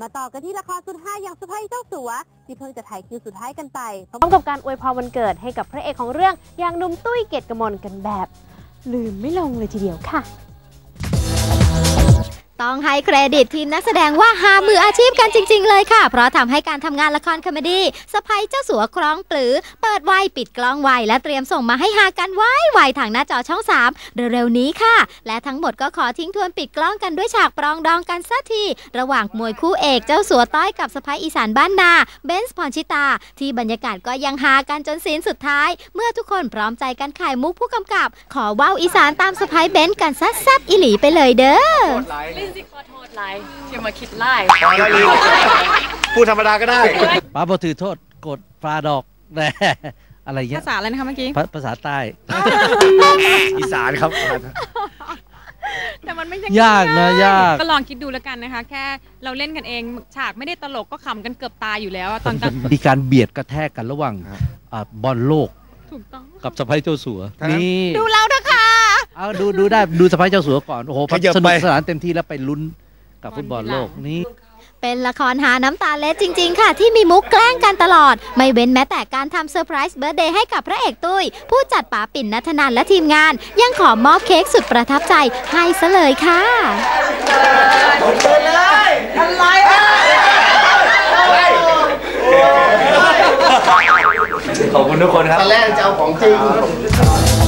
มาต่อกันที่ละครสุดท้ายอย่างสะพ้ายเจ้าสัวที่เพิ่งจะถ่ายคิวสุดท้ายกันไปพร้อมกับการอวยพรวันเกิดให้กับพระเอกของเรื่องอย่างหนุ่มตุ้ยเกตกมลกันแบบ ลืมไม่ลงเลยทีเดียวค่ะ ต้องให้เครดิตทีมนักแสดงว่าหามืออาชีพกันจริง ๆ เลยค่ะ เพราะทำให้การทำงานละครคอมเมดี้สะพายเจ้าสัวคล้องปลือ เปิดไวปิดกล้องไวและเตรียมส่งมาให้หากันไวไวทางหน้าจอช่อง 3 เร็วๆนี้ค่ะ และทั้งหมดก็ขอทิ้งทวนปิดกล้องกันด้วยฉากปรองดองกันสักที ระหว่างมวยคู่เอกเจ้าสัวต้อยกับสะพายอีสานบ้านนาเบนซ์พรชิตา ที่บรรยากาศก็ยังหากันจนสิ้นสุดท้าย เมื่อทุกคนพร้อมใจกันขายมุกผู้กำกับ ขอว่าวอีสานตามสะพายเบนซ์กันซัดแซบอีหลีไปเลยเด้อลินซี่ขอโทษไลน์ที่มาคิดไล่พูดธรรมดาก็ได้ป้าบอถือโทษกดปลาดอกแหน่อะไรเงี้ภายษาอะไรนะคะเมื่อกี้ภาภาษาใต้ อีสานครับ แต่มันไม่ใช่ยากนะยากก็ลองคิดดูแล้วกันนะคะ แค่เราเล่นกันเองฉากไม่ได้ตลกก็ขำกันเกือบตายอยู่แล้วอะตอนตอนมีการเบียดกระแทกกันระหว่างครับอ่าบอลโลก ถูกต้องกับสะพ้ายเจ้าสัวทั้งนั้นนี่ดูแล้วนะคะ เอาดูดูได้ดูสะพ้ายเจ้าสัวก่อน โอ้โหขยับสนุไป กสนานเต็มที่แล้วไปลุ้นกับฟุตบอลโลกนี่เป็นละครหาน้ำตาเล็ดจริง ๆ ค่ะ ที่มีมุกแกล้งกันตลอด ไม่เว้นแม้แต่การทำเซอร์ไพรส์เบิร์ดเดย์ให้กับพระเอกตุ้ย ผู้จัดป๋าปิ่นนัทนันและทีมงาน ยังขอมอบเค้กสุดประทับใจให้ซะเลยค่ะ ขอบคุณทุกคนครับ ตอนแรกจะเอาของจริง